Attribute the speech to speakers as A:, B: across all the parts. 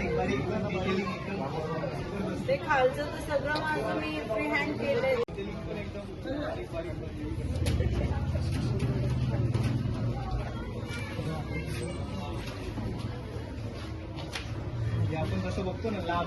A: बारीक बारीक ते खालचं तर सगळं माझं मी फ्री हँड केलंय
B: आपण कसं बघतो ना लाभ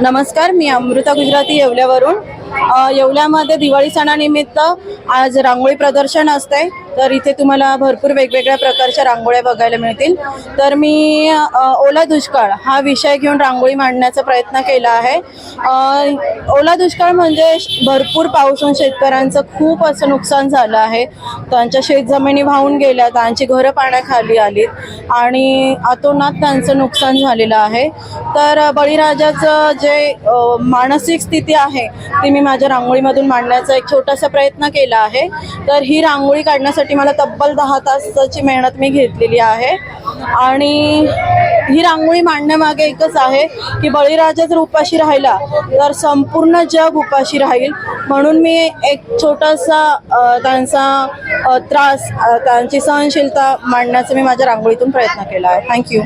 C: नमस्कार मी अमृता गुजराती येवल्यावरून. येवल्यामध्ये दिवाळी सणानिमित्त आज रांगोळी प्रदर्शन असते तर इथे तुम्हाला भरपूर वेगवेगळ्या प्रकारच्या रांगोळ्या बघायला मिळतील. तर मी ओला दुष्काळ हा विषय घेऊन रांगोळी मांडण्याचा प्रयत्न केला आहे. ओला दुष्काळ म्हणजे भरपूर पाऊस होऊन शेतकऱ्यांचं खूप असं नुकसान झालं आहे. त्यांच्या शेतजमिनी वाहून गेल्या त्यांची घरं पाण्याखाली आलीत आणि आतोनात त्यांचं नुकसान झालेलं आहे. तर बळीराजाचं जे मानसिक स्थिती आहे ती मी मी माझ्या रांगोळीमधून मांडण्याचा एक छोटासा प्रयत्न केला आहे. तर ही रांगोळी काढण्यासाठी मला तब्बल दहा तासाची मेहनत मी घेतलेली आहे. आणि ही रांगोळी मांडण्यामागे एकच आहे की बळीराजा जर उपाशी राहिला तर संपूर्ण जग उपाशी राहील. म्हणून मी एक छोटासा त्यांचा त्रास त्यांची सहनशीलता मांडण्याचा मी माझ्या रांगोळीतून प्रयत्न केला आहे. थँक्यू